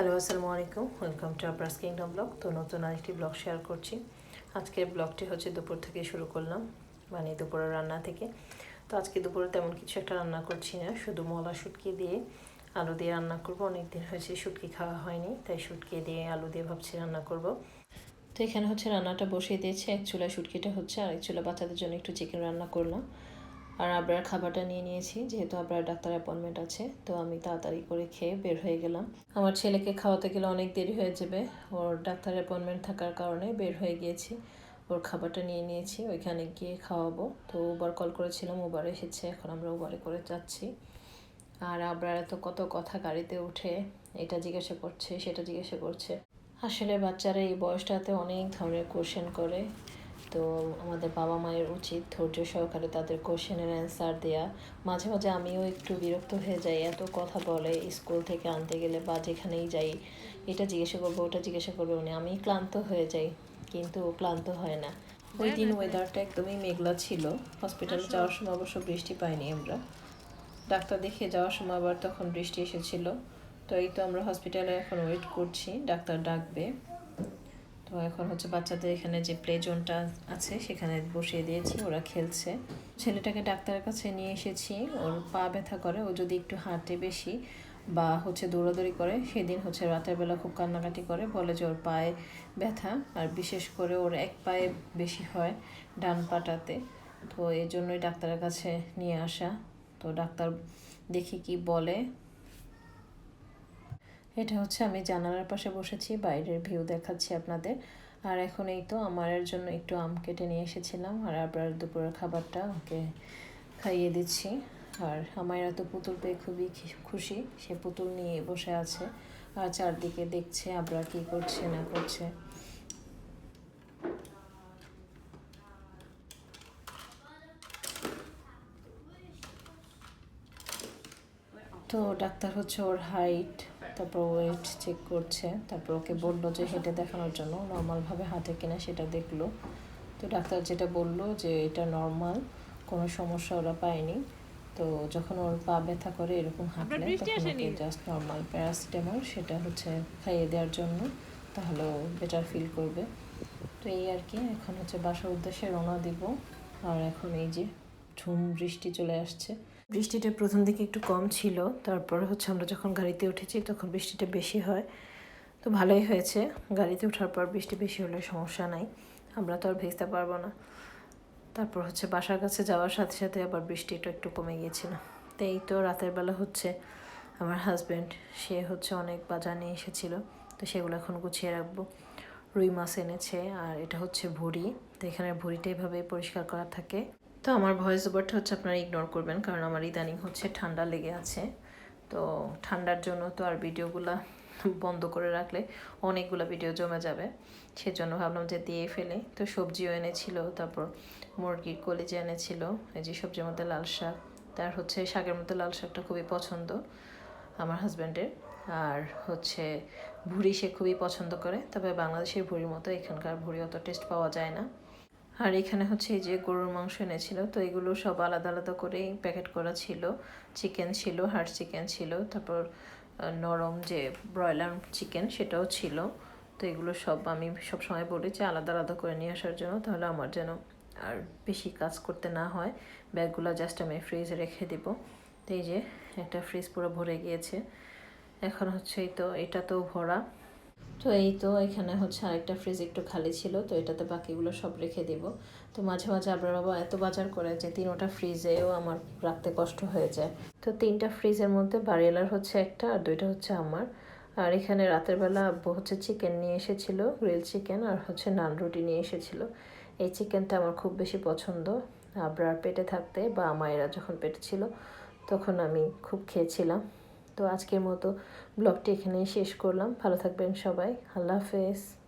Hello, আসসালামু আলাইকুম। Welcome to আব্রাস কিংডম ব্লগ তো নতুন আরেকটি ব্লগ শেয়ার করছি। আজকের ব্লগটি হচ্ছে দুপুর থেকে শুরু করলাম মানে দুপুরের রান্না থেকে। তো আজকে দুপুরে তেমন কিছু একটা রান্না করছি না, শুধু মলা শুটকি দিয়ে আলু দিয়ে রান্না করব। অনেক দিন হয়েছে শুটকি খাওয়া হয়নি, তাই শুটকি দিয়ে আলু দিয়ে ভাবছি রান্না করব। তো এখানে হচ্ছে রান্নাটা বসিয়ে দিয়েছে, এক চুলা শুটকিটা হচ্ছে, আর এক চুলা বাচ্চাদের জন্য একটু চিকেন রান্না করলাম। আর আবরার খাবারটা নিয়ে নিয়েছি, যেহেতু আবরার ডাক্তার অ্যাপয়েন্টমেন্ট আছে, তো আমি তাড়াতাড়ি করে খেয়ে বের হয়ে গেলাম। আমার ছেলেকে খাওয়াতে গেলে অনেক দেরি হয়ে যাবে, ওর ডাক্তার অ্যাপয়েন্টমেন্ট থাকার কারণে বের হয়ে গিয়েছি। ওর খাবারটা নিয়ে নিয়েছি, ওইখানে গিয়ে খাওয়াবো। তো উবার কল করেছিলাম উবার এসেছে, এখন আমরা উবারে করে যাচ্ছি। আর আবরার এত কত কথা গাড়িতে উঠে এটা জিজ্ঞাসা করছে, সেটা জিজ্ঞাসা করছে। আসলে বাচ্চারা এই বয়সটাতে অনেক ধরনের কোশ্চেন করে। তো আমাদের বাবা মায়ের উচিত ধৈর্য সহকারে তাদের কোশ্চেনের অ্যান্সার দেয়া। মাঝে মাঝে আমিও একটু বিরক্ত হয়ে যাই এত কথা বলে স্কুল থেকে আনতে গেলে বা যেখানেই যাই এটা জিজ্ঞাসা করব ওটা জিজ্ঞাসা করব উনি। আমি ক্লান্ত হয়ে যাই কিন্তু ও ক্লান্ত হয় না। ওই দিন ওয়েদারটা একদমই মেঘলা ছিল। হসপিটালে যাওয়ার সময় অবশ্য বৃষ্টি পাইনি আমরা। ডাক্তার দেখিয়ে যাওয়ার সময় আবার তখন বৃষ্টি এসেছিল। তো এই তো আমরা হসপিটালে এখন ওয়েট করছি ডাক্তার ডাকবে। তো এখন হচ্ছে বাচ্চাদের এখানে যে প্লে জোনটা আছে, সেখানে বসিয়ে দিয়েছি, ওরা খেলছে। ছেলেটাকে ডাক্তারের কাছে নিয়ে এসেছি, ওর পা ব্যথা করে, ও যদি একটু হাঁটে বেশি বা হচ্ছে দৌড়াদৌড়ি করে, সেদিন হচ্ছে রাতের বেলা খুব কান্নাকাটি করে, বলে যে ওর পায়ে ব্যথা, আর বিশেষ করে ওর এক পায়ে বেশি হয় ডান পাটাতে। তো এই জন্যই ডাক্তারের কাছে নিয়ে আসা। তো ডাক্তার দেখি কি বলে। এটা হচ্ছে আমি জানালার পাশে বসেছি, বাইরের ভিউ দেখাচ্ছি আপনাদের। আর এখন এই তো আমার জন্য একটু আম কেটে নিয়ে এসেছিলাম, আর আবার দুপুরের খাবারটা ওকে খাইয়ে দিচ্ছি। আর আমার তো পুতুল পেয়ে খুবই খুশি, সে পুতুল নিয়ে বসে আছে, আর চারদিকে দেখছে আবরা কি করছে, না করছে। তো ডাক্তার হচ্ছে ওর হাইট তারপর ওয়েট চেক করছে তারপর ওকে বলল যে হেঁটে দেখানোর জন্য নর্মালভাবে হাঁটে কিনা সেটা দেখল। তো ডাক্তার যেটা বলল যে এটা নর্মাল কোনো সমস্যা ওরা পায়নি। তো যখন ওর পা ব্যথা করে এরকম হাঁটলে তখন ওকে জাস্ট নর্মাল প্যারাসিটামল সেটা হচ্ছে খাইয়ে দেওয়ার জন্য তাহলে ও বেটার ফিল করবে। তো এই আর কি এখন হচ্ছে বাসার উদ্দেশ্যে রওনা দিব। আর এখন এই যে ঝুম বৃষ্টি চলে আসছে। বৃষ্টিটা প্রথম দিকে একটু কম ছিল, তারপর হচ্ছে আমরা যখন গাড়িতে উঠেছি তখন বৃষ্টিটা বেশি হয়। তো ভালোই হয়েছে, গাড়িতে ওঠার পর বৃষ্টি বেশি হলে সমস্যা নাই, আমরা তো আর ভেজতে পারব না। তারপর হচ্ছে বাসার কাছে যাওয়ার সাথে সাথে আবার বৃষ্টিটা একটু কমে গিয়েছিল। তো এই তো রাতের বেলা হচ্ছে আমার হাজব্যান্ড সে হচ্ছে অনেক বাজার নিয়ে এসেছিল, তো সেগুলো এখন গুছিয়ে রাখব। রুই মাছ এনেছে আর এটা হচ্ছে ভুড়ি, তো এখানে ভুড়িটা এভাবে পরিষ্কার করা থাকে। তো আমার ভয়েস ওভারটা হচ্ছে আপনারা ইগনোর করবেন, কারণ আমার ইদানিং হচ্ছে ঠান্ডা লেগে আছে। তো ঠান্ডার জন্য তো আর ভিডিওগুলা বন্ধ করে রাখলে অনেকগুলো ভিডিও জমে যাবে। সেজন্য ভাবলাম যে দিয়ে ফেলে। তো সবজিও এনেছিল, তারপর মুরগির কলিজা এনেছিল, এই যে সবজির মধ্যে লাল শাক, তার হচ্ছে শাকের মধ্যে লাল শাকটা খুবই পছন্দ আমার হাজব্যান্ডের আর হচ্ছে ভুড়ি সে খুবই পছন্দ করে, তবে বাংলাদেশের ভুড়ির মতো এখানকার ভুড়ি অত টেস্ট পাওয়া যায় না। আর এখানে হচ্ছে এই যে গরুর মাংস এনেছিল, তো এগুলো সব আলাদা আলাদা করেই প্যাকেট করা ছিল। চিকেন ছিল হার্ড চিকেন ছিল, তারপর নরম যে ব্রয়লার চিকেন সেটাও ছিল। তো এগুলো সব আমি সব সময় বলি যে আলাদা আলাদা করে নিয়ে আসার জন্য, তাহলে আমার যেন আর বেশি কাজ করতে না হয়। ব্যাগগুলো জাস্ট আমি ফ্রিজে রেখে দেব। তো এই যে একটা ফ্রিজ পুরো ভরে গিয়েছে। এখন হচ্ছে তো, এটা তো ভরা। তো এই তো এখানে হচ্ছে আরেকটা ফ্রিজ একটু খালি ছিল, তো এটাতে বাকিগুলো সব রেখে দিব। তো মাঝে মাঝে আবার বাবা এত বাজার করে যে তিনোটা ফ্রিজেও আমার রাখতে কষ্ট হয়ে যায়। তো তিনটা ফ্রিজের মধ্যে বাড়িয়ালার হচ্ছে একটা আর দুইটা হচ্ছে আমার। আর এখানে রাতের বেলা আব্বু হচ্ছে চিকেন নিয়ে এসেছিল গ্রিল চিকেন আর হচ্ছে নান রুটি নিয়ে এসেছিল। এই চিকেনটা আমার খুব বেশি পছন্দ। আবরার পেটে থাকতে বা মায়েরা যখন পেটে ছিল, তখন আমি খুব খেয়েছিলাম। তো আজকের মতো ব্লগটি এখানেই শেষ করলাম। ভালো থাকবেন সবাই। আল্লাহ হাফেজ।